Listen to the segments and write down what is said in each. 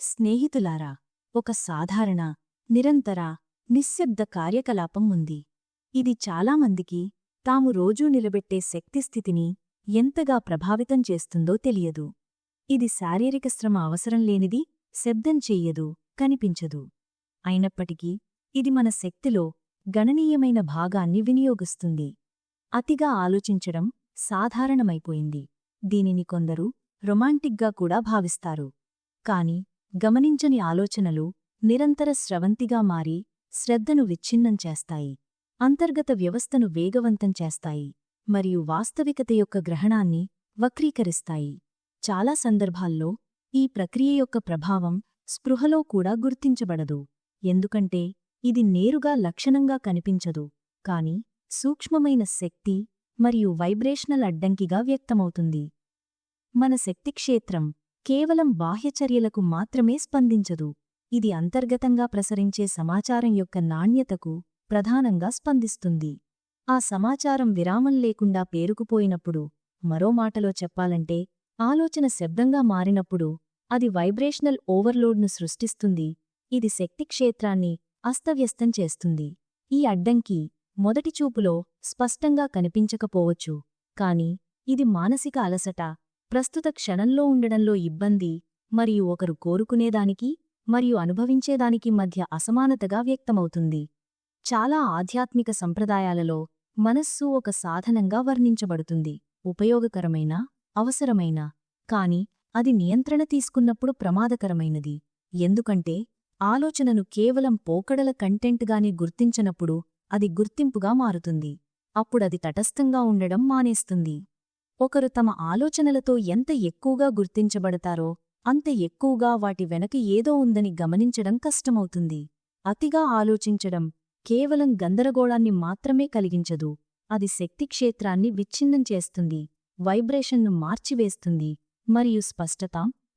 స్నేహితులారా ఒక సాధారణ నిరంతర నిశ్శబ్ద కార్యకలాపం ఉంది. ఇది చాలామందికి తాము రోజూ నిలబెట్టే శక్తిస్థితిని ఎంతగా ప్రభావితం చేస్తుందో తెలియదు. ఇది శారీరక శ్రమ అవసరం లేనిది శబ్దం చెయ్యదు కనిపించదు. అయినప్పటికీ ఇది మన శక్తిలో గణనీయమైన భాగాన్ని వినియోగిస్తుంది. అతిగా ఆలోచించడం సాధారణమైపోయింది. దీనిని కొందరు రొమాంటిక్గా కూడా భావిస్తారు. కాని గమనించని ఆలోచనలు నిరంతర స్రవంతిగా మారి శ్రద్ధను విచ్ఛిన్నం చేస్తాయి. అంతర్గత వ్యవస్థను వేగవంతం చేస్తాయి మరియు వాస్తవికత యొక్క గ్రహణాన్ని వక్రీకరిస్తాయి. చాలా సందర్భాల్లో ఈ ప్రక్రియ యొక్క ప్రభావం స్పృహలో కూడా గుర్తించబడదు. ఎందుకంటే ఇది నేరుగా లక్షణంగా కనిపించదు కాని సూక్ష్మమైన శక్తి మరియు వైబ్రేషనల్ అడ్డంకిగా వ్యక్తమవుతుంది. మన శక్తిక్షేత్రం కేవలం బాహ్యచర్యలకు మాత్రమే స్పందించదు. ఇది అంతర్గతంగా ప్రసరించే సమాచారం యొక్క నాణ్యతకు ప్రధానంగా స్పందిస్తుంది. ఆ సమాచారం విరామం లేకుండా పేరుకుపోయినప్పుడు మరో మాటలో చెప్పాలంటే ఆలోచన శబ్దంగా మారినప్పుడు అది వైబ్రేషనల్ ఓవర్లోడ్ను సృష్టిస్తుంది. ఇది శక్తిక్షేత్రాన్ని అస్తవ్యస్తం చేస్తుంది. ఈ అడ్డంకి మొదటి చూపులో స్పష్టంగా కనిపించకపోవచ్చు కాని ఇది మానసిక అలసట. ప్రస్తుత క్షణంలో ఉండడంలో ఇబ్బంది మరియు ఒకరు కోరుకునేదానికి మరియు అనుభవించేదానికి మధ్య అసమానతగా వ్యక్తమవుతుంది. చాలా ఆధ్యాత్మిక సంప్రదాయాలలో మనస్సు ఒక సాధనంగా వర్ణించబడుతుంది. ఉపయోగకరమైన అవసరమైన కాని అది నియంత్రణ తీసుకున్నప్పుడు ప్రమాదకరమైనది. ఎందుకంటే ఆలోచనను కేవలం పోకడల కంటెంట్గానే గుర్తించనప్పుడు అది గుర్తింపుగా మారుతుంది. అప్పుడది తటస్థంగా ఉండడం మానేస్తుంది. ఒకరు తమ ఆలోచనలతో ఎంత ఎక్కువగా గుర్తించబడతారో అంత ఎక్కువగా వాటి వెనక ఏదో ఉందని గమనించడం కష్టమవుతుంది. అతిగా ఆలోచించడం కేవలం గందరగోళాన్ని మాత్రమే కలిగించదు. అది శక్తిక్షేత్రాన్ని విచ్ఛిన్నం చేస్తుంది వైబ్రేషన్ను మార్చివేస్తుంది మరియు స్పష్టత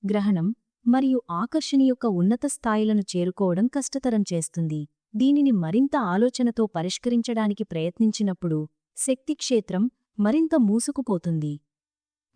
గ్రహణం మరియు ఆకర్షణ యొక్క ఉన్నత స్థాయిలను చేరుకోవడం కష్టతరం చేస్తుంది. దీనిని మరింత ఆలోచనతో పరిష్కరించడానికి ప్రయత్నించినప్పుడు శక్తిక్షేత్రం మరింత మూసుకుపోతుంది.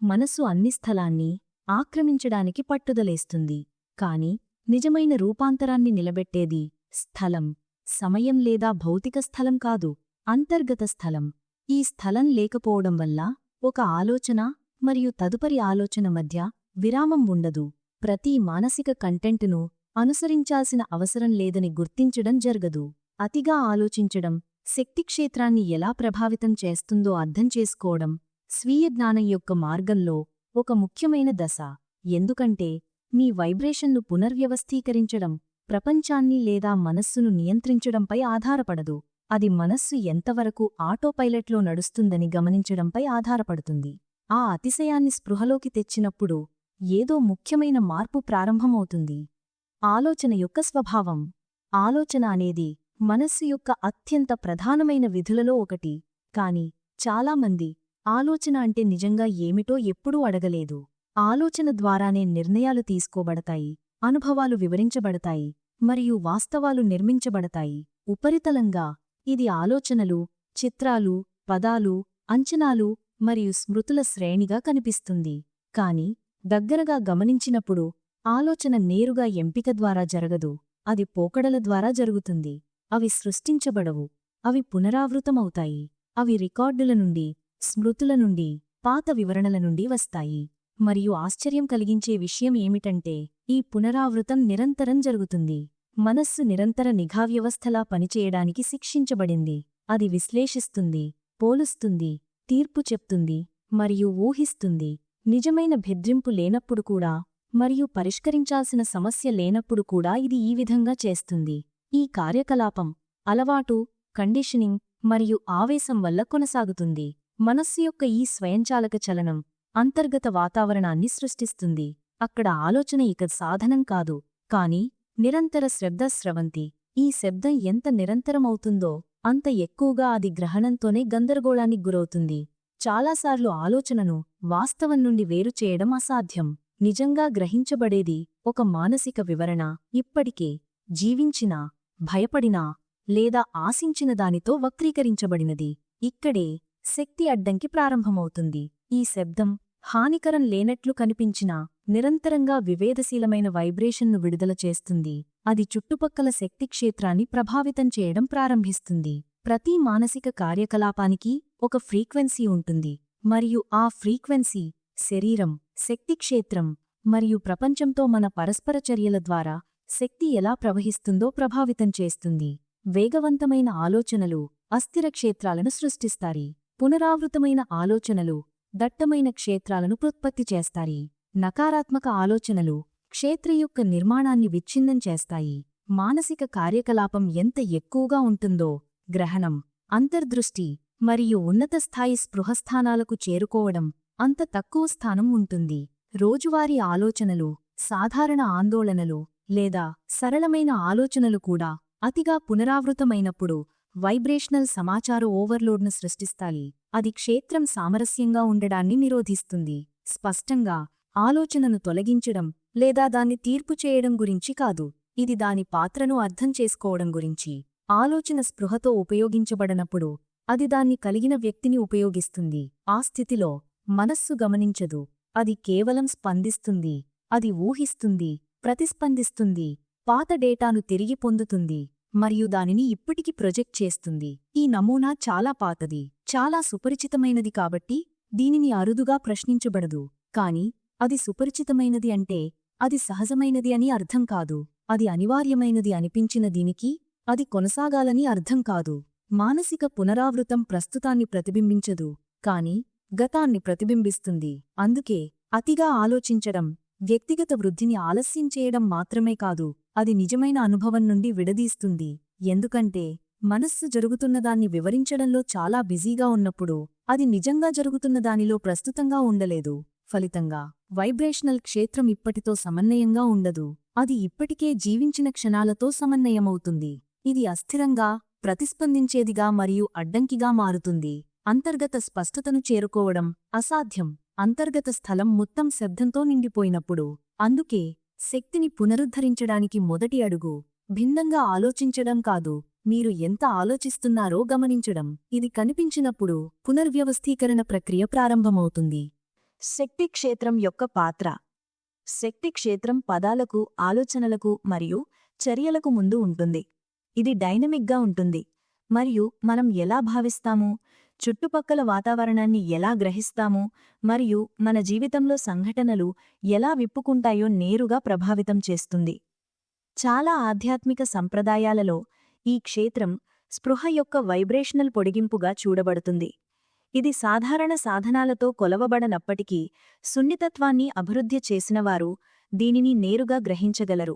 మనస్సు అన్ని స్థలాన్ని ఆక్రమించడానికి పట్టుదలేస్తుంది. కాని నిజమైన రూపాంతరాన్ని నిలబెట్టేది స్థలం. సమయం లేదా భౌతిక స్థలం కాదు అంతర్గత స్థలం. ఈ స్థలం లేకపోవడం వల్ల ఒక ఆలోచన మరియు తదుపరి ఆలోచన మధ్య విరామం ఉండదు. ప్రతి మానసిక కంటెంటును అనుసరించాల్సిన అవసరం లేదని గుర్తించడం జరగదు. అతిగా ఆలోచించడం శక్తిక్షేత్రాన్ని ఎలా ప్రభావితం చేస్తుందో అర్థం చేసుకోవడం స్వీయ జ్ఞానం యొక్క మార్గంలో ఒక ముఖ్యమైన దశ. ఎందుకంటే మీ వైబ్రేషన్ను పునర్వ్యవస్థీకరించడం ప్రపంచాన్ని లేదా మనస్సును నియంత్రించడంపై ఆధారపడదు. అది మనస్సు ఎంతవరకు ఆటోపైలట్లో నడుస్తుందని గమనించడంపై ఆధారపడుతుంది. ఆ అతిశయాన్ని స్పృహలోకి తెచ్చినప్పుడు ఏదో ముఖ్యమైన మార్పు ప్రారంభమవుతుంది. ఆలోచన యొక్క స్వభావం. ఆలోచన అనేది మనస్సు యొక్క అత్యంత ప్రధానమైన విధులలో ఒకటి. కాని చాలామంది ఆలోచన అంటే నిజంగా ఏమిటో ఎప్పుడూ అడగలేదు. ఆలోచన ద్వారానే నిర్ణయాలు తీసుకోబడతాయి అనుభవాలు వివరించబడతాయి మరియు వాస్తవాలు నిర్మించబడతాయి. ఉపరితలంగా ఇది ఆలోచనలు చిత్రాలు పదాలు అంచనాలు మరియు స్మృతుల శ్రేణిగా కనిపిస్తుంది. కాని దగ్గరగా గమనించినప్పుడు ఆలోచన నేరుగా ఎంపిక ద్వారా జరగదు అది పోకడల ద్వారా జరుగుతుంది. అవి సృష్టించబడవు. అవి పునరావృతమవుతాయి. అవి రికార్డుల నుండి స్మృతుల నుండి పాత వివరణల నుండి వస్తాయి. మరియు ఆశ్చర్యం కలిగించే విషయం ఏమిటంటే ఈ పునరావృతం నిరంతరం జరుగుతుంది. మనస్సు నిరంతర నిఘా వ్యవస్థలా పనిచేయడానికి శిక్షించబడింది. అది విశ్లేషిస్తుంది పోలుస్తుంది తీర్పు చెప్తుంది మరియు ఊహిస్తుంది. నిజమైన భెద్రింపు లేనప్పుడు కూడా మరియు పరిష్కరించాల్సిన సమస్య లేనప్పుడు కూడా ఇది ఈ విధంగా చేస్తుంది. ఈ కార్యకలాపం అలవాటు కండిషనింగ్ మరియు ఆవేశం వల్ల కొనసాగుతుంది. మనస్సు యొక్క ఈ స్వయంచాలక చలనం అంతర్గత వాతావరణాన్ని సృష్టిస్తుంది. అక్కడ ఆలోచన ఇక సాధనం కాదు. కాని నిరంతర శ్రద్ధ స్రవంతి. ఈ శబ్దం ఎంత నిరంతరమవుతుందో అంత ఎక్కువగా అది గ్రహణంతోనే గందరగోళానికి గురవుతుంది. చాలాసార్లు ఆలోచనను వాస్తవం నుండి వేరు చేయడం అసాధ్యం. నిజంగా గ్రహించబడేది ఒక మానసిక వివరణ. ఇప్పటికే జీవించినా భయపడినా లేదా ఆశించిన దానితో వక్రీకరించబడినది. ఇక్కడే శక్తి అడ్డంకి ప్రారంభమవుతుంది. ఈ శబ్దం హానికరం లేనట్లు కనిపించినా నిరంతరంగా వివేదశీలమైన వైబ్రేషన్ను విడుదల చేస్తుంది. అది చుట్టుపక్కల శక్తి క్షేత్రాన్ని ప్రభావితం చేయడం ప్రారంభిస్తుంది. ప్రతి మానసిక కార్యకలాపానికి ఒక ఫ్రీక్వెన్సీ ఉంటుంది. మరియు ఆ ఫ్రీక్వెన్సీ శరీరం శక్తి క్షేత్రం మరియు ప్రపంచంతో మన పరస్పర చర్యల ద్వారా శక్తి ఎలా ప్రవహిస్తుందో ప్రభావితం చేస్తుంది. వేగవంతమైన ఆలోచనలు అస్థిర క్షేత్రాలను సృష్టిస్తాయి. పునరావృతమైన ఆలోచనలు దట్టమైన క్షేత్రాలను ఉత్పత్తి చేస్తాయి. నకారాత్మక ఆలోచనలు క్షేత్ర యొక్క నిర్మాణాన్ని విచ్ఛిన్నం చేస్తాయి. మానసిక కార్యకలాపం ఎంత ఎక్కువగా ఉంటుందో గ్రహణం అంతర్దృష్టి మరియు ఉన్నత స్థాయి స్పృహస్థానాలకు చేరుకోవడం అంత తక్కువ స్థానం ఉంటుంది. రోజువారీ ఆలోచనలు సాధారణ ఆందోళనలు లేదా సరళమైన ఆలోచనలు కూడా అతిగా పునరావృతమైనప్పుడు వైబ్రేషనల్ సమాచార ఓవర్లోడ్ను సృష్టిస్తాయి. అది క్షేత్రం సామరస్యంగా ఉండడాన్ని నిరోధిస్తుంది. స్పష్టంగా ఆలోచనను తొలగించడం లేదా దాన్ని తీర్పు చేయడం గురించి కాదు. ఇది దాని పాత్రను అర్థం చేసుకోవడం గురించి. ఆలోచన స్పృహతో ఉపయోగించబడనప్పుడు అది దాన్ని కలిగిన వ్యక్తిని ఉపయోగిస్తుంది. ఆ స్థితిలో మనస్సు గమనించదు. అది కేవలం స్పందిస్తుంది. అది ఊహిస్తుంది. ప్రతిస్పందిస్తుంది పాత డేటాను తిరిగి పొందుతుంది మరియు దానిని ఇప్పటికి ప్రొజెక్ట్ చేస్తుంది. ఈ నమూనా చాలా పాతది చాలా సుపరిచితమైనది కాబట్టి దీనిని అరుదుగా ప్రశ్నించబడదు. కాని అది సుపరిచితమైనది అంటే అది సహజమైనది అని అర్థం కాదు. అది అనివార్యమైనది అనిపించిన దీనికి అది కొనసాగాలని అర్థం కాదు. మానసిక పునరావృతం ప్రస్తుతాన్ని ప్రతిబింబించదు కాని గతాన్ని ప్రతిబింబిస్తుంది. అందుకే అతిగా ఆలోచించడం వ్యక్తిగత వృద్ధిని ఆలస్యం చేయడం మాత్రమే కాదు అది నిజమైన అనుభవం నుండి విడదీస్తుంది. ఎందుకంటే మనస్సు జరుగుతున్నదాన్ని వివరించడంలో చాలా బిజీగా ఉన్నప్పుడు అది నిజంగా జరుగుతున్న దానిలో ప్రస్తుతంగా ఉండలేదు. ఫలితంగా వైబ్రేషనల్ క్షేత్రం ఇప్పటితో సమన్వయంగా ఉండదు. అది ఇప్పటికే జీవించిన క్షణాలతో సమన్వయమవుతుంది. ఇది అస్థిరంగా ప్రతిస్పందించేదిగా మరియు అడ్డంకిగా మారుతుంది. అంతర్గత స్పష్టతను చేరుకోవడం అసాధ్యం. అంతర్గత స్థలం మొత్తం శబ్దంతో నిండిపోయినప్పుడు అందుకే శక్తిని పునరుద్ధరించడానికి మొదటి అడుగు భిన్నంగా ఆలోచించడం కాదు మీరు ఎంత ఆలోచిస్తున్నారో గమనించడం. ఇది కనిపించినప్పుడు పునర్వ్యవస్థీకరణ ప్రక్రియ ప్రారంభమవుతుంది. శక్తి క్షేత్రం యొక్క పాత్ర. శక్తి క్షేత్రం పదాలకు ఆలోచనలకు మరియు చర్యలకు ముందు ఉంటుంది. ఇది డైనమిక్గా ఉంటుంది. మరియు మనం ఎలా భావిస్తాము? చుట్టుపక్కల వాతావరణాన్ని ఎలా గ్రహిస్తామో మరియు మన జీవితంలో సంఘటనలు ఎలా విప్పుకుంటాయో నేరుగా ప్రభావితం చేస్తుంది. చాలా ఆధ్యాత్మిక సంప్రదాయాలలో ఈ క్షేత్రం స్పృహ యొక్క వైబ్రేషనల్ పొడిగింపుగా చూడబడుతుంది. ఇది సాధారణ సాధనాలతో కొలవబడనప్పటికీ సున్నితత్వాన్ని అభివృద్ధి చేసినవారు దీనిని నేరుగా గ్రహించగలరు.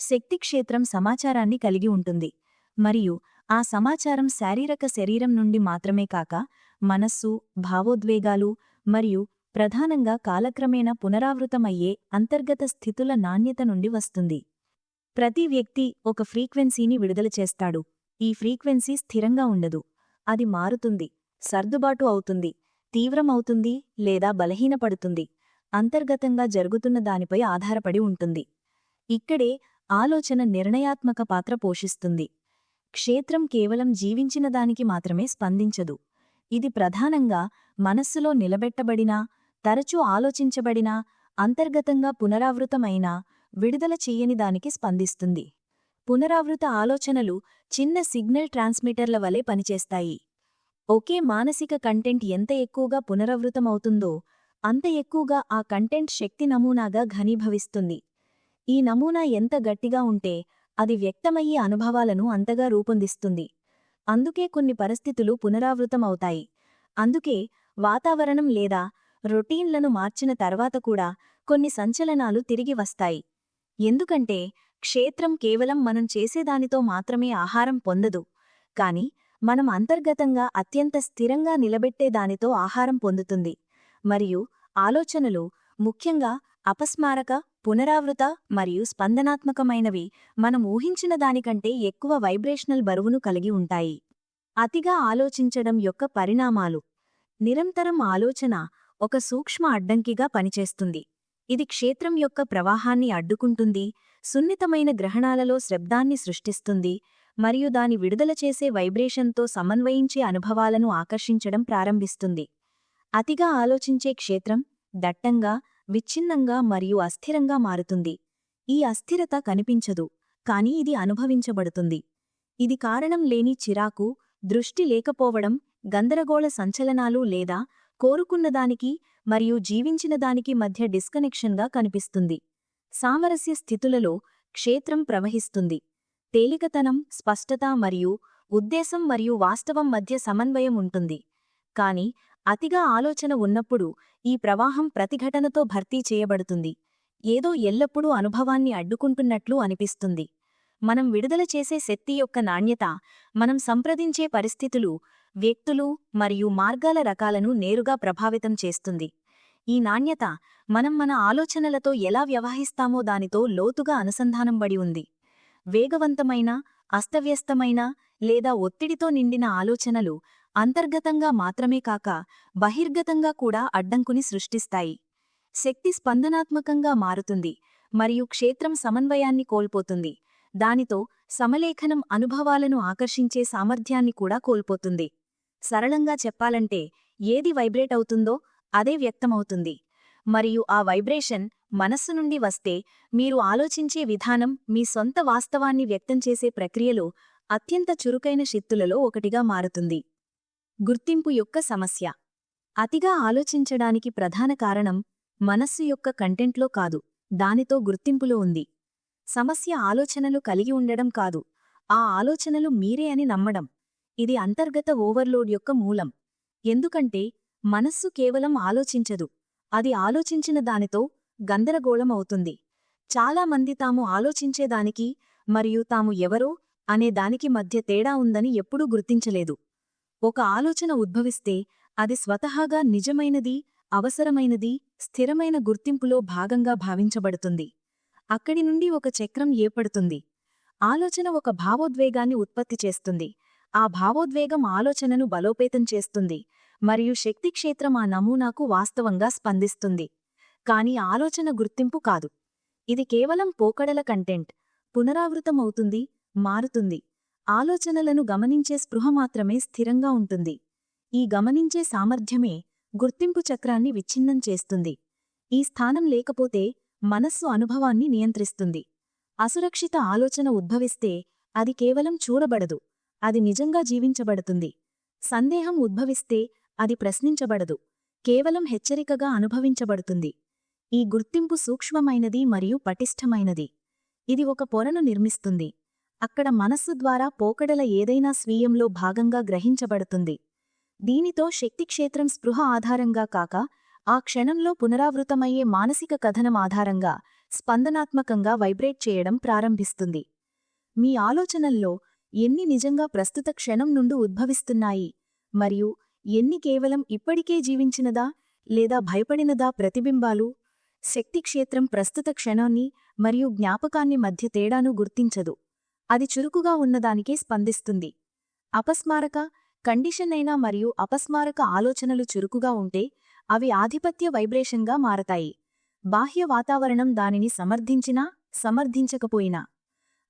శక్తి క్షేత్రం సమాచారాన్ని కలిగి ఉంటుంది మరియు ఆ సమాచారం శారీరక శరీరం నుండి మాత్రమే కాక మనస్సు భావోద్వేగాలు మరియు ప్రధానంగా కాలక్రమేణా పునరావృతమయ్యే అంతర్గత స్థితుల నాణ్యత నుండి వస్తుంది. ప్రతి వ్యక్తి ఒక ఫ్రీక్వెన్సీని విడుదల చేస్తాడు. ఈ ఫ్రీక్వెన్సీ స్థిరంగా ఉండదు. అది మారుతుంది. సర్దుబాటు అవుతుంది. తీవ్రమవుతుంది లేదా బలహీనపడుతుంది. అంతర్గతంగా జరుగుతున్న దానిపై ఆధారపడి ఉంటుంది. ఇక్కడే ఆలోచన నిర్ణయాత్మక పాత్ర పోషిస్తుంది. క్షేత్రం కేవలం జీవించిన దానికి మాత్రమే స్పందించదు. ఇది ప్రధానంగా మనస్సులో నిలబెట్టబడినా తరచూ ఆలోచించబడినా అంతర్గతంగా పునరావృతమైన విడుదల చెయ్యని దానికి స్పందిస్తుంది. పునరావృత ఆలోచనలు చిన్న సిగ్నల్ ట్రాన్స్మిటర్ల వలె పనిచేస్తాయి. ఒకే మానసిక కంటెంట్ ఎంత ఎక్కువగా పునరావృతమవుతుందో అంత ఎక్కువగా ఆ కంటెంట్ శక్తి నమూనాగా ఘనీభవిస్తుంది. ఈ నమూనా ఎంత గట్టిగా ఉంటే అది వ్యక్తమయ్యే అనుభవాలను అంతగా రూపొందిస్తుంది. అందుకే కొన్ని పరిస్థితులు పునరావృతమవుతాయి. అందుకే వాతావరణం లేదా రొటీన్లను మార్చిన తర్వాత కూడా కొన్ని సంచలనాలు తిరిగి వస్తాయి. ఎందుకంటే క్షేత్రం కేవలం మనం చేసేదానితో మాత్రమే ఆహారం పొందదు. కాని మనం అంతర్గతంగా అత్యంత స్థిరంగా నిలబెట్టే దానితో ఆహారం పొందుతుంది. మరియు ఆలోచనలు ముఖ్యంగా అపస్మారక పునరావృత మరియు స్పందనాత్మకమైనవి మనం ఊహించిన దానికంటే ఎక్కువ వైబ్రేషనల్ బరువును కలిగి ఉంటాయి. అతిగా ఆలోచించడం యొక్క పరిణామాలు. నిరంతరం ఆలోచన ఒక సూక్ష్మ అడ్డంకిగా పనిచేస్తుంది. ఇది క్షేత్రం యొక్క ప్రవాహాన్ని అడ్డుకుంటుంది సున్నితమైన గ్రహణాలలో శబ్దాన్ని సృష్టిస్తుంది మరియు దాని విడుదల చేసే వైబ్రేషన్తో సమన్వయించే అనుభవాలను ఆకర్షించడం ప్రారంభిస్తుంది. అతిగా ఆలోచించే క్షేత్రం దట్టంగా విచ్ఛిన్నంగా మరియు అస్థిరంగా మారుతుంది. ఈ అస్థిరత కనిపించదు కాని ఇది అనుభవించబడుతుంది. ఇది కారణం లేని చిరాకు దృష్టి లేకపోవడం గందరగోళ సంచలనాలు లేదా కోరుకున్నదానికి మరియు జీవించినదానికి మధ్య డిస్కనెక్షన్గా కనిపిస్తుంది. సామరస్య స్థితులలో క్షేత్రం ప్రవహిస్తుంది. తేలికతనం స్పష్టత మరియు ఉద్దేశం మరియు వాస్తవం మధ్య సమన్వయం ఉంటుంది. కాని అతిగా ఆలోచన ఉన్నప్పుడు ఈ ప్రవాహం ప్రతిఘటనతో భర్తీ చేయబడుతుంది. ఏదో ఎల్లప్పుడూ అనుభవాన్ని అడ్డుకుంటున్నట్లు అనిపిస్తుంది. మనం విడుదల చేసే శక్తి యొక్క నాణ్యత మనం సంప్రదించే పరిస్థితులు వ్యక్తులు మరియు మార్గాల రకాలను నేరుగా ప్రభావితం చేస్తుంది. ఈ నాణ్యత మనం మన ఆలోచనలతో ఎలా వ్యవహరిస్తామో దానితో లోతుగా అనుసంధానంబడి ఉంది. వేగవంతమైన అస్తవ్యస్తమైన లేదా ఒత్తిడితో నిండిన ఆలోచనలు అంతర్గతంగా మాత్రమే కాక బహిర్గతంగా కూడా అడ్డంకుని సృష్టిస్తాయి. శక్తి స్పందనాత్మకంగా మారుతుంది మరియు క్షేత్రం సమన్వయాన్ని కోల్పోతుంది. దానితో సమలేఖనం అనుభవాలను ఆకర్షించే సామర్థ్యాన్ని కూడా కోల్పోతుంది. సరళంగా చెప్పాలంటే ఏది వైబ్రేట్ అవుతుందో అదే వ్యక్తమవుతుంది. మరియు ఆ వైబ్రేషన్ మనస్సు నుండి వస్తే మీరు ఆలోచించే విధానం మీ సొంత వాస్తవాన్ని వ్యక్తం చేసే ప్రక్రియలో అత్యంత చురుకైన శక్తులలో ఒకటిగా మారుతుంది. గుర్తింపు యొక్క సమస్య. అతిగా ఆలోచించడానికి ప్రధాన కారణం మనస్సు యొక్క కంటెంట్లో కాదు దానితో గుర్తింపులో ఉంది. సమస్య ఆలోచనలు కలిగి ఉండడం కాదు ఆ ఆలోచనలు మీరే అని నమ్మడం. ఇది అంతర్గత ఓవర్లోడ్ యొక్క మూలం. ఎందుకంటే మనస్సు కేవలం ఆలోచించదు అది ఆలోచించిన దానితో గందరగోళం అవుతుంది. చాలామంది తాము ఆలోచించేదానికి మరియు తాము ఎవరో అనే దానికి మధ్య తేడా ఉందని ఎప్పుడూ గుర్తించలేదు. ఒక ఆలోచన ఉద్భవిస్తే అది స్వతహాగా నిజమైనది అవసరమైనది స్థిరమైన గుర్తింపులో భాగంగా భావించబడుతుంది. అక్కడి నుండి ఒక చక్రం ఏర్పడుతుంది. ఆలోచన ఒక భావోద్వేగాన్ని ఉత్పత్తి చేస్తుంది. ఆ భావోద్వేగం ఆలోచనను బలోపేతం చేస్తుంది మరియు శక్తిక్షేత్రం ఆ నమూనాకు వాస్తవంగా స్పందిస్తుంది. కాని ఆలోచన గుర్తింపు కాదు. ఇది కేవలం పోకడల కంటెంట్. పునరావృతమవుతుంది మారుతుంది. ఆలోచనలను గమనించే స్పృహ మాత్రమే స్థిరంగా ఉంటుంది. ఈ గమనించే సామర్థ్యమే గుర్తింపు చక్రాన్ని విచ్ఛిన్నం చేస్తుంది. ఈ స్థానం లేకపోతే మనస్సు అనుభవాన్ని నియంత్రిస్తుంది. అసురక్షిత ఆలోచన ఉద్భవిస్తే అది కేవలం చూడబడదు. అది నిజంగా జీవించబడుతుంది. సందేహం ఉద్భవిస్తే అది ప్రశ్నించబడదు. కేవలం హెచ్చరికగా అనుభవించబడుతుంది. ఈ గుర్తింపు సూక్ష్మమైనది మరియు పటిష్టమైనది. ఇది ఒక పొరను నిర్మిస్తుంది. అక్కడ మనస్సు ద్వారా పోకడల ఏదైనా స్వీయంలో భాగంగా గ్రహించబడుతుంది. దీనితో శక్తిక్షేత్రం స్పృహ ఆధారంగా కాక ఆ క్షణంలో పునరావృతమయ్యే మానసిక కథనం ఆధారంగా స్పందనాత్మకంగా వైబ్రేట్ చేయడం ప్రారంభిస్తుంది. మీ ఆలోచనల్లో ఎన్ని నిజంగా ప్రస్తుత క్షణం నుండి ఉద్భవిస్తున్నాయి మరియు ఎన్ని కేవలం ఇప్పటికే జీవించినదా లేదా భయపడినదా ప్రతిబింబాలు శక్తిక్షేత్రం ప్రస్తుత క్షణాన్ని మరియు జ్ఞాపకాన్ని మధ్య తేడాను గుర్తించదు. అది చురుకుగా ఉన్నదానికే స్పందిస్తుంది. అపస్మారక కండిషన్ అయినా మరియు అపస్మారక ఆలోచనలు చురుకుగా ఉంటే అవి ఆధిపత్య వైబ్రేషన్గా మారతాయి. బాహ్య వాతావరణం దానిని సమర్థించినా సమర్థించకపోయినా.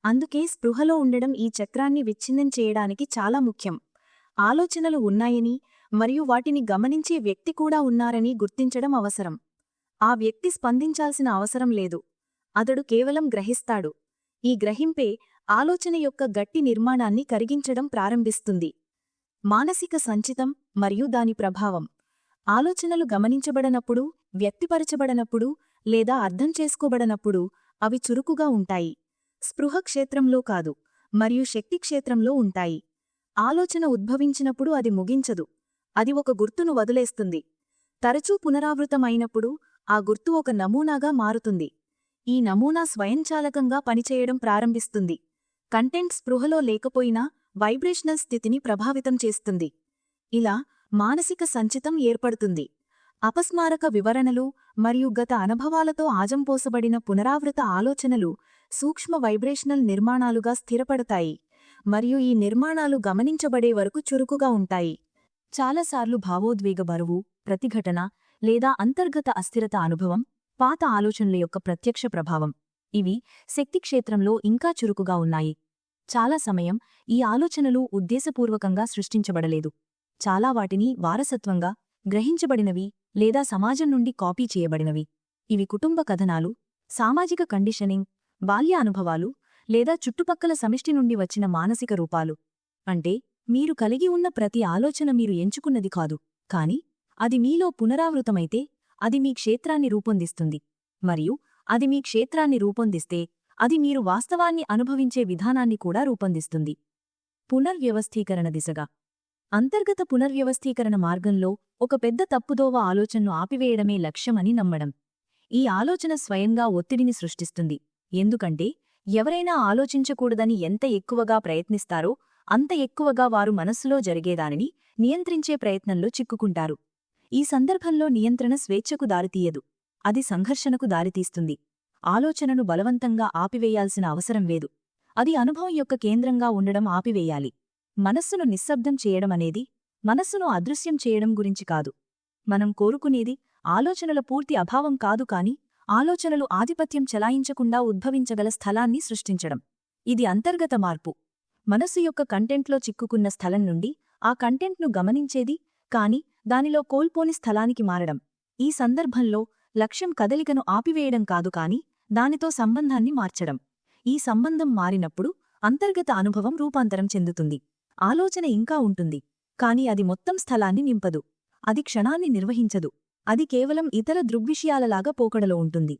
అందుకే స్పృహలో ఉండడం ఈ చక్రాన్ని విచ్ఛిన్నం చేయడానికి చాలా ముఖ్యం. ఆలోచనలు ఉన్నాయని మరియు వాటిని గమనించే వ్యక్తి కూడా ఉన్నారని గుర్తించడం అవసరం. ఆ వ్యక్తి స్పందించాల్సిన అవసరం లేదు. అతడు కేవలం గ్రహిస్తాడు. ఈ గ్రహింపే ఆలోచన యొక్క గట్టి నిర్మాణాన్ని కరిగించడం ప్రారంభిస్తుంది. మానసిక సంచితం మరియు దాని ప్రభావం. ఆలోచనలు గమనించబడనప్పుడు వ్యక్తిపరచబడనప్పుడు లేదా అర్థం చేసుకోబడనప్పుడు అవి చురుకుగా ఉంటాయి. స్పృహ క్షేత్రంలో కాదు మరియు శక్తి క్షేత్రంలో ఉంటాయి. ఆలోచన ఉద్భవించినప్పుడు అది ముగించదు. అది ఒక గుర్తును వదిలేస్తుంది. తరచూ పునరావృతమైనప్పుడు ఆ గుర్తు ఒక నమూనాగా మారుతుంది. ఈ నమూనా స్వయంచాలకంగా పనిచేయడం ప్రారంభిస్తుంది. కంటెంట్ స్పృహలో లేకపోయినా వైబ్రేషనల్ స్థితిని ప్రభావితం చేస్తుంది. ఇలా మానసిక సంచితం ఏర్పడుతుంది. అపస్మారక వివరణలు మరియు గత అనుభవాలతో ఆజంపోసబడిన పునరావృత ఆలోచనలు సూక్ష్మ వైబ్రేషనల్ నిర్మాణాలుగా స్థిరపడతాయి మరియు ఈ నిర్మాణాలు గమనించబడే వరకు చురుకుగా ఉంటాయి. చాలాసార్లు భావోద్వేగ బరువు ప్రతిఘటన లేదా అంతర్గత అస్థిరత అనుభవం పాత ఆలోచనల యొక్క ప్రత్యక్ష ప్రభావం. ఇవి శక్తిక్షేత్రంలో ఇంకా చురుకుగా ఉన్నాయి. చాలా సమయం ఈ ఆలోచనలు ఉద్దేశపూర్వకంగా సృష్టించబడలేదు. చాలా వాటిని వారసత్వంగా గ్రహించబడినవి లేదా సమాజం నుండి కాపీ చేయబడినవి. ఇవి కుటుంబ కథనాలు సామాజిక కండిషనింగ్ బాల్య అనుభవాలు లేదా చుట్టుపక్కల సమిష్టి నుండి వచ్చిన మానసిక రూపాలు. అంటే మీరు కలిగి ఉన్న ప్రతి ఆలోచన మీరు ఎంచుకున్నది కాదు. కాని అది మీలో పునరావృతమైతే అది మీ క్షేత్రాన్ని రూపొందిస్తుంది. మరియు అది మీ క్షేత్రాన్ని రూపొందిస్తే అది మీరు వాస్తవాన్ని అనుభవించే విధానాన్ని కూడా రూపొందిస్తుంది. పునర్వ్యవస్థీకరణ దిశగా. అంతర్గత పునర్వ్యవస్థీకరణ మార్గంలో ఒక పెద్ద తప్పుదోవ ఆలోచనను ఆపివేయడమే లక్ష్యమని నమ్మడం. ఈ ఆలోచన స్వయంగా ఒత్తిడిని సృష్టిస్తుంది. ఎందుకంటే ఎవరైనా ఆలోచించకూడదని ఎంత ఎక్కువగా ప్రయత్నిస్తారో అంత ఎక్కువగా వారు మనస్సులో జరిగేదానిని నియంత్రించే ప్రయత్నంలో చిక్కుకుంటారు. ఈ సందర్భంలో నియంత్రణ స్వేచ్ఛకు దారితీయదు. అది సంఘర్షణకు దారితీస్తుంది. ఆలోచనను బలవంతంగా ఆపివేయాల్సిన అవసరం లేదు. అది అనుభవం యొక్క కేంద్రంగా ఉండడం ఆపివేయాలి. మనస్సును నిశ్శబ్దం చేయడమనేది మనస్సును అదృశ్యం చేయడం గురించి కాదు. మనం కోరుకునేది ఆలోచనల పూర్తి అభావం కాదు కాని ఆలోచనలు ఆధిపత్యం చెలాయించకుండా ఉద్భవించగల స్థలాన్ని సృష్టించడం. ఇది అంతర్గత మార్పు. మనస్సు యొక్క కంటెంట్లో చిక్కుకున్న స్థలం నుండి ఆ కంటెంట్ను గమనించేది కాని దానిలో కోల్పోని స్థలానికి మారడం. ఈ సందర్భంలో లక్ష్యం కదలికను ఆపివేయడం కాదు కాని దానితో సంబంధాన్ని మార్చడం. ఈ సంబంధం మారినప్పుడు అంతర్గత అనుభవం రూపాంతరం చెందుతుంది. ఆలోచన ఇంకా ఉంటుంది. కాని అది మొత్తం స్థలాన్ని నింపదు. అది క్షణాన్ని నిర్వహించదు. అది కేవలం ఇతర దృగ్విషయాలలాగా పోకడలో ఉంటుంది.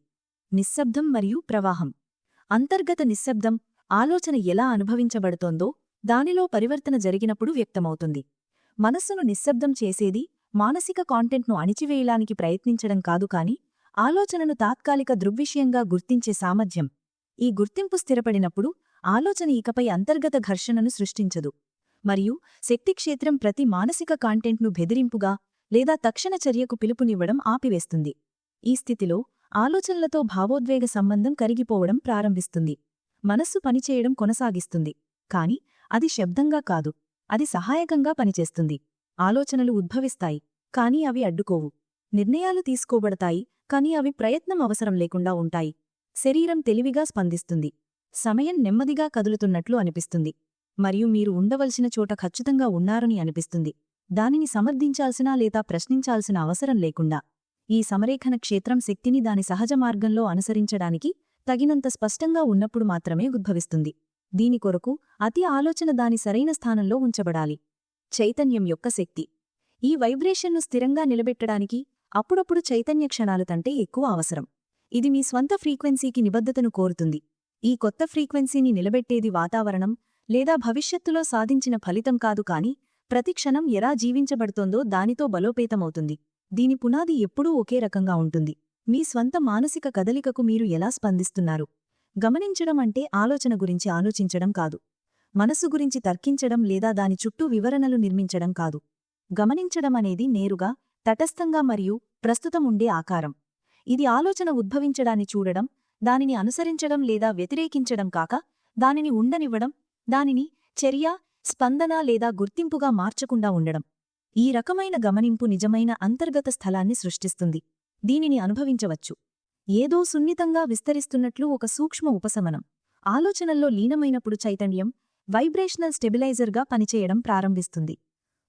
నిశ్శబ్దం మరియు ప్రవాహం. అంతర్గత నిశ్శబ్దం ఆలోచన ఎలా అనుభవించబడుతోందో దానిలో పరివర్తన జరిగినప్పుడు వ్యక్తమవుతుంది. మనస్సును నిశ్శబ్దం చేసేది మానసిక కాంటెంట్ను అణిచివేయడానికి ప్రయత్నించడం కాదు కాని ఆలోచనను తాత్కాలిక దృగ్విషయంగా గుర్తించే సామర్థ్యం. ఈ గుర్తింపు స్థిరపడినప్పుడు ఆలోచన ఇకపై అంతర్గత ఘర్షణను సృష్టించదు. మరియు శక్తిక్షేత్రం ప్రతి మానసిక కాంటెంట్ను బెదిరింపుగా లేదా తక్షణ చర్యకు పిలుపునివ్వడం ఆపివేస్తుంది. ఈ స్థితిలో ఆలోచనలతో భావోద్వేగ సంబంధం కరిగిపోవడం ప్రారంభిస్తుంది. మనస్సు పనిచేయడం కొనసాగిస్తుంది. కాని అది శబ్దంగా కాదు. అది సహాయకంగా పనిచేస్తుంది. ఆలోచనలు ఉద్భవిస్తాయి కాని అవి అడ్డుకోవు. నిర్ణయాలు తీసుకోబడతాయి కాని అవి ప్రయత్నం అవసరం లేకుండా ఉంటాయి. శరీరం తెలివిగా స్పందిస్తుంది. సమయం నెమ్మదిగా కదులుతున్నట్లు అనిపిస్తుంది. మరియు మీరు ఉండవలసిన చోట ఖచ్చితంగా ఉన్నారని అనిపిస్తుంది. దానిని సమర్థించాల్సిన లేదా ప్రశ్నించాల్సిన అవసరం లేకుండా. ఈ సమరేఖన క్షేత్రం శక్తిని దాని సహజ మార్గంలో అనుసరించడానికి తగినంత స్పష్టంగా ఉన్నప్పుడు మాత్రమే ఉద్భవిస్తుంది. దీని కొరకు అతి ఆలోచన దాని సరైన స్థానంలో ఉంచబడాలి. చైతన్యం యొక్క శక్తి. ఈ వైబ్రేషన్ను స్థిరంగా నిలబెట్టడానికి అప్పుడప్పుడు చైతన్య క్షణాలు తంటే ఎక్కువ అవసరం. ఇది మీ స్వంత ఫ్రీక్వెన్సీకి నిబద్ధతను కోరుతుంది. ఈ కొత్త ఫ్రీక్వెన్సీని నిలబెట్టేది వాతావరణం లేదా భవిష్యత్తులో సాధించిన ఫలితం కాదు కాని ప్రతి క్షణం ఎలా జీవించబడుతోందో దానితో బలోపేతమవుతుంది. దీని పునాది ఎప్పుడూ ఒకే రకంగా ఉంటుంది. మీ స్వంత మానసిక కదలికకు మీరు ఎలా స్పందిస్తున్నారు? గమనించడం అంటే ఆలోచన గురించి ఆలోచించడం కాదు. మనసు గురించి తర్కించడం లేదా దాని చుట్టూ వివరణలు నిర్మించడం కాదు. గమనించడం అనేది నేరుగా తటస్థంగా మరియు ప్రస్తుతం ఉండే ఆకారం. ఇది ఆలోచన ఉద్భవించడాన్ని చూడడం దానిని అనుసరించడం లేదా వ్యతిరేకించడం కాక దానిని ఉండనివ్వడం దానిని చర్య స్పందన లేదా గుర్తింపుగా మార్చకుండా ఉండడం. ఈ రకమైన గమనింపు నిజమైన అంతర్గత స్థలాన్ని సృష్టిస్తుంది. దీనిని అనుభవించవచ్చు. ఏదో సున్నితంగా విస్తరిస్తున్నట్లు ఒక సూక్ష్మ ఉపశమనం. ఆలోచనల్లో లీనమైనప్పుడు చైతన్యం వైబ్రేషనల్ స్టెబిలైజర్గా పనిచేయడం ప్రారంభిస్తుంది.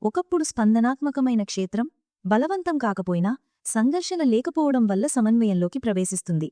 ఒకప్పుడు స్పందనాత్మకమైన క్షేత్రం బలవంతం కాకపోయినా సంఘర్షణ లేకపోవడం వల్ల సమన్వయంలోకి ప్రవేశిస్తుంది.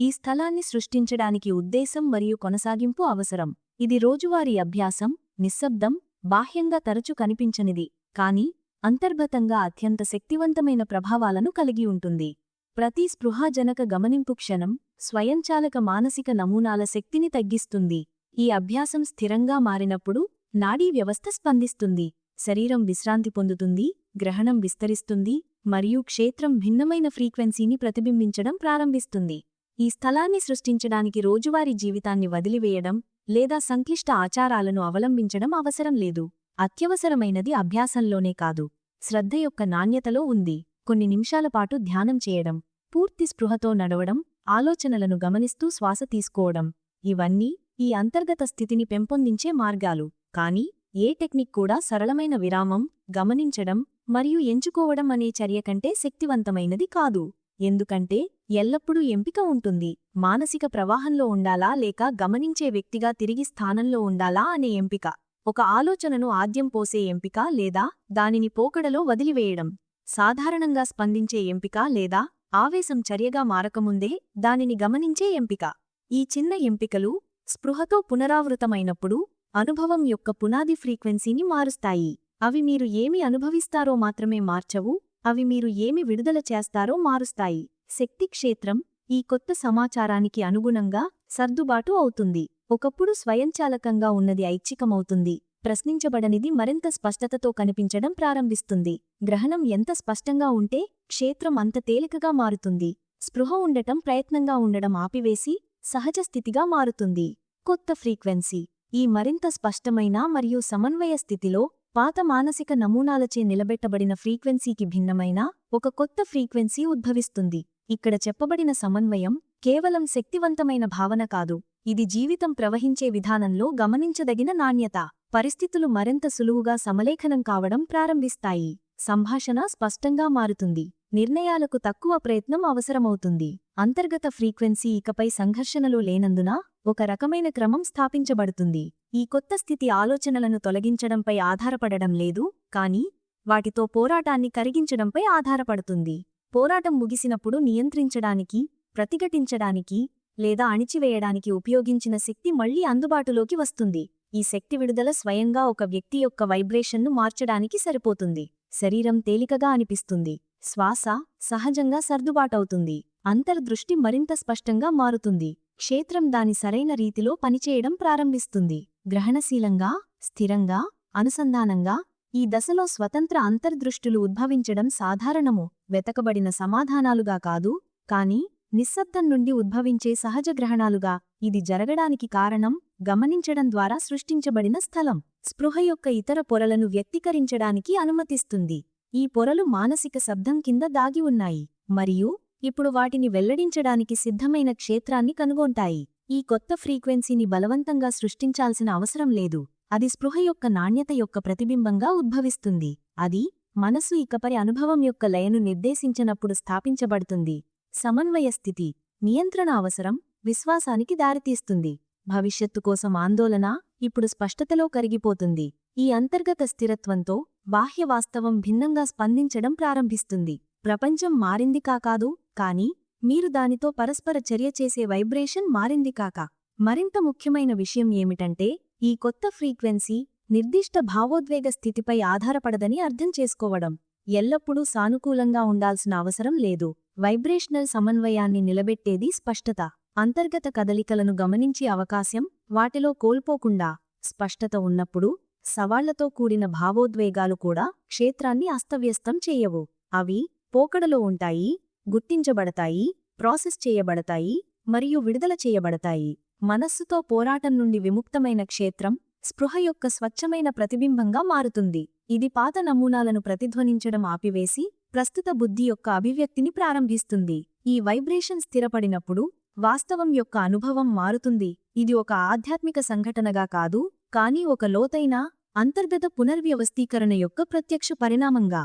ఈ స్థలాన్ని సృష్టించడానికి ఉద్దేశం మరియు కొనసాగింపు అవసరం. ఇది రోజువారీ అభ్యాసం నిశ్శబ్దం బాహ్యంగా తరచు కనిపించనిది కాని అంతర్గతంగా అత్యంత శక్తివంతమైన ప్రభావాలను కలిగి ఉంటుంది. ప్రతి స్పృహాజనక గమనింపు క్షణం స్వయంచాలక మానసిక నమూనాల శక్తిని తగ్గిస్తుంది. ఈ అభ్యాసం స్థిరంగా మారినప్పుడు నాడీ వ్యవస్థ స్పందిస్తుంది. శరీరం విశ్రాంతి పొందుతుంది గ్రహణం విస్తరిస్తుంది మరియు క్షేత్రం భిన్నమైన ఫ్రీక్వెన్సీని ప్రతిబింబించడం ప్రారంభిస్తుంది. ఈ స్థలాన్ని సృష్టించడానికి రోజువారీ జీవితాన్ని వదిలివేయడం లేదా సంక్లిష్ట ఆచారాలను అవలంబించడం అవసరం లేదు. అత్యవసరమైనది అభ్యాసంలోనే కాదు. శ్రద్ధ యొక్క నాణ్యతలో ఉంది. కొన్ని నిమిషాల పాటు ధ్యానం చేయడం పూర్తి స్పృహతో నడవడం ఆలోచనలను గమనిస్తూ శ్వాస తీసుకోవడం ఇవన్నీ ఈ అంతర్గత స్థితిని పెంపొందించే మార్గాలు. కాని ఏ టెక్నిక్ కూడా సరళమైన విరామం గమనించడం మరియు ఎంచుకోవడం అనే చర్య కంటే శక్తివంతమైనది కాదు. ఎందుకంటే ఎల్లప్పుడూ ఎంపిక ఉంటుంది. మానసిక ప్రవాహంలో ఉండాలా లేక గమనించే వ్యక్తిగా తిరిగి స్థానంలో ఉండాలా అనే ఎంపిక. ఒక ఆలోచనను ఆద్యం పోసే ఎంపిక లేదా దానిని పోకడలో వదిలివేయడం. సాధారణంగా స్పందించే ఎంపిక లేదా ఆవేశం చర్యగా మారకముందే దానిని గమనించే ఎంపిక. ఈ చిన్న ఎంపికలు స్పృహతో పునరావృతమైనప్పుడు అనుభవం యొక్క పునాది ఫ్రీక్వెన్సీని మారుస్తాయి. అవి మీరు ఏమి అనుభవిస్తారో మాత్రమే మార్చవు అవి మీరు ఏమి విడుదల చేస్తారో మారుస్తాయి. శక్తి క్షేత్రం ఈ కొత్త సమాచారానికి అనుగుణంగా సర్దుబాటు అవుతుంది. ఒకప్పుడు స్వయంచాలకంగా ఉన్నది ఐచ్ఛికమవుతుంది. ప్రశ్నించబడనిది మరింత స్పష్టతతో కనిపించడం ప్రారంభిస్తుంది. గ్రహణం ఎంత స్పష్టంగా ఉంటే క్షేత్రం అంత తేలికగా మారుతుంది. స్పృహ ఉండటం ప్రయత్నంగా ఉండడం ఆపివేసి సహజ స్థితిగా మారుతుంది. కొత్త ఫ్రీక్వెన్సీ ఈ మరింత స్పష్టమైన మరియు సమన్వయ స్థితిలో పాత మానసిక నమూనాలచే నిలబెట్టబడిన ఫ్రీక్వెన్సీకి భిన్నమైన ఒక కొత్త ఫ్రీక్వెన్సీ ఉద్భవిస్తుంది. ఇక్కడ చెప్పబడిన సమన్వయం కేవలం శక్తివంతమైన భావన కాదు ఇది జీవితం ప్రవహించే విధానంలో గమనించదగిన నాణ్యత. పరిస్థితులు మరింత సులువుగా సమలేఖనం కావడం ప్రారంభిస్తాయి. సంభాషణ స్పష్టంగా మారుతుంది. నిర్ణయాలకు తక్కువ ప్రయత్నం అవసరమవుతుంది. అంతర్గత ఫ్రీక్వెన్సీ ఇకపై సంఘర్షణలు లేనందున ఒక రకమైన క్రమం స్థాపించబడుతుంది. ఈ కొత్త స్థితి ఆలోచనలను తొలగించడంపై ఆధారపడడం లేదు కాని వాటితో పోరాటాన్ని కరిగించడంపై ఆధారపడుతుంది. పోరాటం ముగిసినప్పుడు నియంత్రించడానికి ప్రతిఘటించడానికి లేదా అణిచివేయడానికి ఉపయోగించిన శక్తి మళ్ళీ అందుబాటులోకి వస్తుంది. ఈ శక్తి విడుదల స్వయంగా ఒక వ్యక్తి యొక్క వైబ్రేషన్ను మార్చడానికి సరిపోతుంది. శరీరం తేలికగా అనిపిస్తుంది. శ్వాస సహజంగా సర్దుబాటవుతుంది. అంతర్దృష్టి మరింత స్పష్టంగా మారుతుంది. క్షేత్రం దాని సరైన రీతిలో పనిచేయడం ప్రారంభిస్తుంది. గ్రహణశీలంగా స్థిరంగా అనుసంధానంగా ఈ దశలో స్వతంత్ర అంతర్దృష్టులు ఉద్భవించడం సాధారణము. వెతకబడిన సమాధానాలుగా కాదు కాని నిశ్శబ్దం నుండి ఉద్భవించే సహజ గ్రహణాలుగా ఇది జరగడానికి కారణం గమనించడం ద్వారా సృష్టించబడిన స్థలం. స్పృహ యొక్క ఇతర పొరలను వ్యక్తీకరించడానికి అనుమతిస్తుంది. ఈ పొరలు మానసిక శబ్దం కింద దాగి ఉన్నాయి మరియు ఇప్పుడు వాటిని వెల్లడించడానికి సిద్ధమైన క్షేత్రాన్ని కనుగొంటాయి. ఈ కొత్త ఫ్రీక్వెన్సీని బలవంతంగా సృష్టించాల్సిన అవసరం లేదు. అది స్పృహ యొక్క నాణ్యత యొక్క ప్రతిబింబంగా ఉద్భవిస్తుంది. అది మనసు ఇకపై అనుభవం యొక్క లయను నిర్దేశించినప్పుడు స్థాపించబడుతుంది. సమన్వయ స్థితి నియంత్రణ అవసరం విశ్వాసానికి దారితీస్తుంది. భవిష్యత్తు కోసం ఆందోళన ఇప్పుడు స్పష్టతలో కరిగిపోతుంది. ఈ అంతర్గత స్థిరత్వంతో బాహ్య వాస్తవం భిన్నంగా స్పందించడం ప్రారంభిస్తుంది. ప్రపంచం మారింది కాకాదు కాని మీరు దానితో పరస్పర చర్య చేసే వైబ్రేషన్ మారింది కాక మరింత ముఖ్యమైన విషయం ఏమిటంటే ఈ కొత్త ఫ్రీక్వెన్సీ నిర్దిష్ట భావోద్వేగ స్థితిపై ఆధారపడదని అర్థం చేసుకోవడం. ఎల్లప్పుడూ సానుకూలంగా ఉండాల్సిన అవసరం లేదు. వైబ్రేషనల్ సమన్వయాన్ని నిలబెట్టేది స్పష్టత. అంతర్గత కదలికలను గమనించే అవకాశం వాటిలో కోల్పోకుండా స్పష్టత ఉన్నప్పుడు సవాళ్ళతో కూడిన భావోద్వేగాలు కూడా క్షేత్రాన్ని అస్తవ్యస్తం చేయవు. అవి పోకడలో ఉంటాయి గుర్తించబడతాయి ప్రాసెస్ చేయబడతాయి మరియు విడుదల చేయబడతాయి. మనస్సుతో పోరాటం నుండి విముక్తమైన క్షేత్రం స్పృహ యొక్క స్వచ్ఛమైన ప్రతిబింబంగా మారుతుంది. ఇది పాత నమూనాలను ప్రతిధ్వనించడం ఆపివేసి ప్రస్తుత బుద్ధి యొక్క అభివ్యక్తిని ప్రారంభిస్తుంది. ఈ వైబ్రేషన్ స్థిరపడినప్పుడు వాస్తవం యొక్క అనుభవం మారుతుంది. ఇది ఒక ఆధ్యాత్మిక సంఘటనగా కాదు కానీ ఒక లోతైన అంతర్గత పునర్వ్యవస్థీకరణ యొక్క ప్రత్యక్ష పరిణామంగా.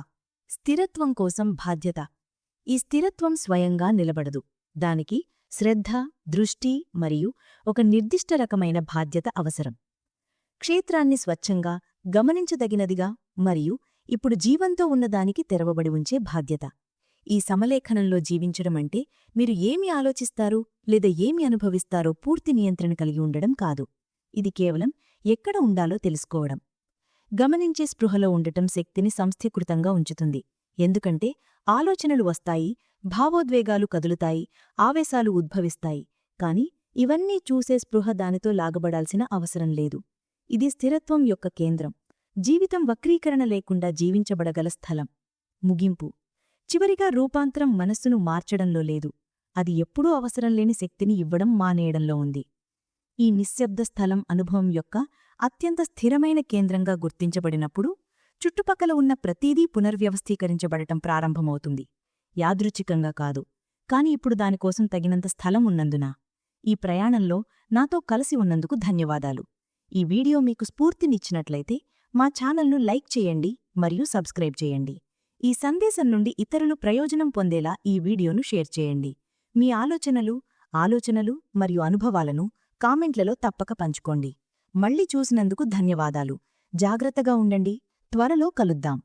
స్థిరత్వం కోసం బాధ్యత. ఈ స్థిరత్వం స్వయంగా నిలబడదు. దానికి శ్రద్ధ దృష్టి మరియు ఒక నిర్దిష్ట రకమైన బాధ్యత అవసరం. క్షేత్రాన్ని స్వచ్ఛంగా గమనించదగినదిగా మరియు ఇప్పుడు జీవంతో ఉన్నదానికి తెరవబడి ఉంచే బాధ్యత. ఈ సమలేఖనంలో జీవించడమంటే మీరు ఏమి ఆలోచిస్తారు లేదా ఏమి అనుభవిస్తారో పూర్తి నియంత్రణ కలిగి ఉండడం కాదు. ఇది కేవలం ఎక్కడ ఉండాలో తెలుసుకోవడం. గమనించే స్పృహలో ఉండటం శక్తిని సంస్థీకృతంగా ఉంచుతుంది. ఎందుకంటే ఆలోచనలు వస్తాయి భావోద్వేగాలు కదులుతాయి ఆవేశాలు ఉద్భవిస్తాయి. కాని ఇవన్నీ చూసే స్పృహ దానితో లాగబడాల్సిన అవసరం లేదు. ఇది స్థిరత్వం యొక్క కేంద్రం. జీవితం వక్రీకరణ లేకుండా జీవించబడగల స్థలం. ముగింపు. చివరిగా రూపాంతరం మనస్సును మార్చడంలో లేదు. అది ఎప్పుడూ అవసరం లేని శక్తిని ఇవ్వడం మానేయడంలో ఉంది. ఈ నిశ్శబ్ద స్థలం అనుభవం యొక్క అత్యంత స్థిరమైన కేంద్రంగా గుర్తించబడినప్పుడు చుట్టుపక్కల ఉన్న ప్రతీదీ పునర్వ్యవస్థీకరించబడటం ప్రారంభమవుతుంది. యాదృచ్ఛికంగా కాదు. కాని ఇప్పుడు దానికోసం తగినంత స్థలం ఉన్నందున. ఈ ప్రయాణంలో నాతో కలిసి ఉన్నందుకు ధన్యవాదాలు. ఈ వీడియో మీకు స్ఫూర్తినిచ్చినట్లయితే మా ఛానల్ను లైక్ చేయండి మరియు సబ్స్క్రైబ్ చేయండి. ఈ సందేశం నుండి ఇతరులు ప్రయోజనం పొందేలా ఈ వీడియోను షేర్ చేయండి. మీ ఆలోచనలు ఆలోచనలు మరియు అనుభవాలను కామెంట్లలో తప్పక పంచుకోండి. మళ్ళీ చూసినందుకు ధన్యవాదాలు. జాగ్రత్తగా ఉండండి. త్వరలో కలుద్దాం.